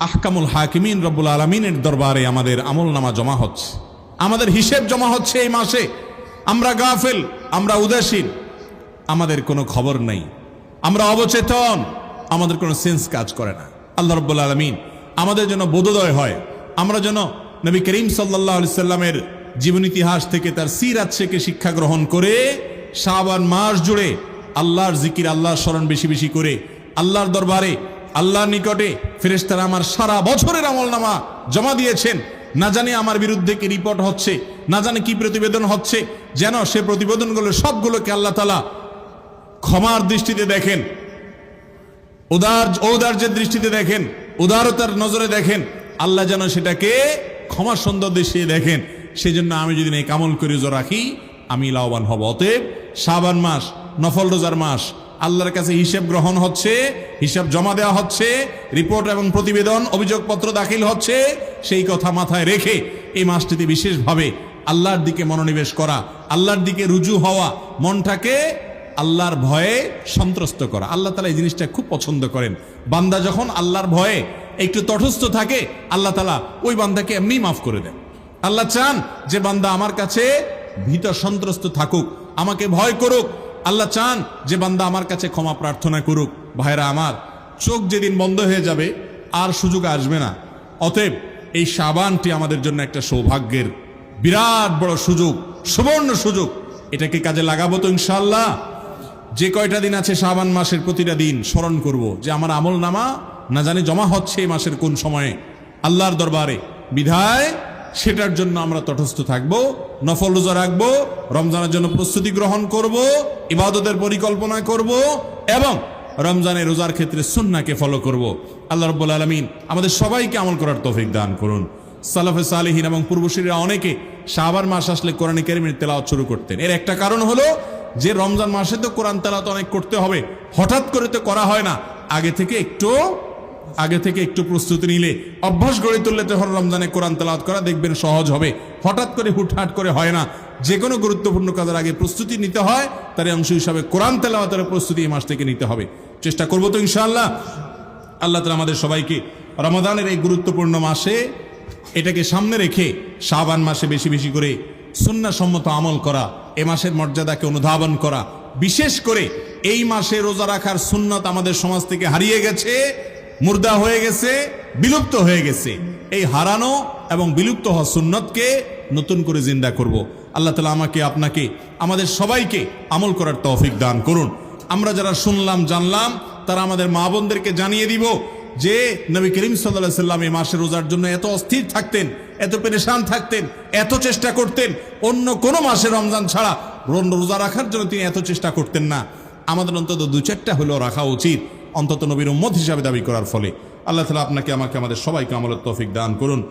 আহকামুল হাকিমিন রব্বুল আলমিনের দরবারে আমাদের আমল নামা জমা হচ্ছে। আমাদের হিসেব জমা হচ্ছে এই মাসে। আমরা গাফেল, আমরা উদাসীন। আমাদের কোনো খবর নেই। আমরা অবচেতন। আমাদের কোনো সেন্স কাজ করে না। আল্লাহ রব্বুল আলমিন আমাদের যেন বোধোদয় হয়। আমরা যেন নবী করিম সাল্লাহ সাল্লামের জীবন ইতিহাস থেকে তার সিরাত থেকে শিক্ষা গ্রহণ করে শাবান মাস জুড়ে আল্লাহর জিকির, আল্লাহর স্মরণ বেশি বেশি করে আল্লাহর দরবারে আল্লাহর নিকটে ফেরেশতারা আমার সারা বছরের আমল নামা জমা দিয়েছেন। না জানি আমার বিরুদ্ধে কি রিপোর্ট হচ্ছে, না জানি কি প্রতিবেদন হচ্ছে, যেন সে প্রতিবেদনগুলো সবগুলোকে আল্লাহ তালা ক্ষমার দৃষ্টিতে দেখেন, উদার ঔদার্যের দৃষ্টিতে দেখেন, উদারতার নজরে দেখেন, আল্লাহ যেন সেটাকে ক্ষমা সুন্দর দৃষ্টিতে দেখেন। সেই জন্য আমি যদি এই কামল করে রাখি, আমি লাভবান হব। অতএব সাবান মাস, নফল রোজার মাস আল্লাহর কাছে হিসেব গ্রহণ হচ্ছে, হিসাব জমা দেওয়া হচ্ছে, রিপোর্ট এবং প্রতিবেদন, অভিযোগপত্র দাখিল হচ্ছে, সেই কথা মাথায় রেখে এই মাসটিতে বিশেষভাবে আল্লাহর দিকে মনোনিবেশ করা, আল্লাহর দিকে রুজু হওয়া, মনটাকে আল্লাহর ভয়ে সন্ত্রস্ত করা। আল্লাহ তালা এই জিনিসটা খুব পছন্দ করেন। বান্দা যখন আল্লাহর ভয়ে একটু তটস্থ থাকে, আল্লাহ তালা ওই বান্দাকে এমনি মাফ করে দেন। আল্লাহ চান যে বান্দা আমার কাছে ভীত সন্ত্রস্ত থাকুক, আমাকে ভয় করুক আল্লাহ চান যে বান্দা আমার কাছে ক্ষমা প্রার্থনা করুক। ভাইরা আমার, চোখ যেদিন বন্ধ হয়ে যাবে, আর সুযোগ আসবে না। অতএব এই সাবানটি আমাদের জন্য একটা সৌভাগ্যের বিরাট বড় সুযোগ, সুবর্ণ সুযোগ। এটাকে কাজে লাগাবো তো ইনশাল্লাহ যে কয়টা দিন আছে শাবান মাসের প্রতিটা দিন স্মরণ করব যে আমার আমল নামা না জানি জমা হচ্ছে এই মাসের কোন সময়ে। আল্লাহর দরবারে বিধায় সেটার জন্য আমরা তটস্থ থাকব, নফল রোজা রাখব, রমজানের জন্য প্রস্তুতি গ্রহণ করব, ইবাদতের পরিকল্পনা করব এবং রমজানের রোজার ক্ষেত্রে সুন্নাকে ফলো করব। আল্লাহ রব্বুল আলমিন আমাদের সবাইকে আমল করার তৌফিক দান করুন। সালাফে সালেহীন এবং পূর্বশীরা অনেকে শাহবার মাস আসলে কোরআন কেরিমের তেলাওয়াত শুরু করতেন। এর একটা কারণ হলো যে রমজান মাসে তো কোরআন তেলাওয়াত অনেক করতে হবে। হঠাৎ করে তো করা হয় না। আগে থেকে একটু আগে থেকে একটু প্রস্তুতি নিলে অভ্যাস গড়ে তুললে তখন রমজানে কোরআন তেলাওয়াত করা দেখবেন সহজ হবে। হঠাৎ করে হুটহাট করে হয় না। যে কোনো গুরুত্বপূর্ণ কাজের আগে প্রস্তুতি নিতে হয়, তার অংশ হিসাবে কোরআন তেলাওয়াতের প্রস্তুতি এই মাস থেকে নিতে হবে। চেষ্টা করব তো ইনশাআল্লাহ। আল্লাহ তালা আমাদের সবাইকে রমাদানের এই গুরুত্বপূর্ণ মাসে এটাকে সামনে রেখে শাবান মাসে বেশি বেশি করে সম্মত আমল করা, এ মাসের মর্যাদাকে অনুধাবন করা। বিশেষ করে এই মাসে রোজা রাখার সুন্নত আমাদের সমাজ থেকে হারিয়ে গেছে। মুর্দা হয়ে গেছে, বিলুপ্ত হয়ে গেছে। এই হারানো এবং বিলুপ্ত হওয়া সুন্নতকে নতুন করে জিন্দা করব। আল্লাহ তালা আমাকে, আপনাকে, আমাদের সবাইকে আমল করার তৌফিক দান করুন। আমরা যারা শুনলাম, জানলাম, তারা আমাদের মা বোনদেরকে জানিয়ে দিব যে, নবী করিম সাল্লাহ সাল্লাম এই মাসে রোজার জন্য এত অস্থির থাকতেন, এত পেরেশান থাকতেন, এত চেষ্টা করতেন। অন্য কোনো মাসে রমজান ছাড়া রোজা রাখার জন্য তিনি এত চেষ্টা করতেন না। আমাদের অন্তত দু চারটা হলেও রাখা উচিত। অন্তত নবীর উম্মত হিসাবে দাবি করার ফলে। আল্লাহ তালা আপনাকে, আমাকে, আমাদের সবাইকে আমলের তৌফিক দান করুন।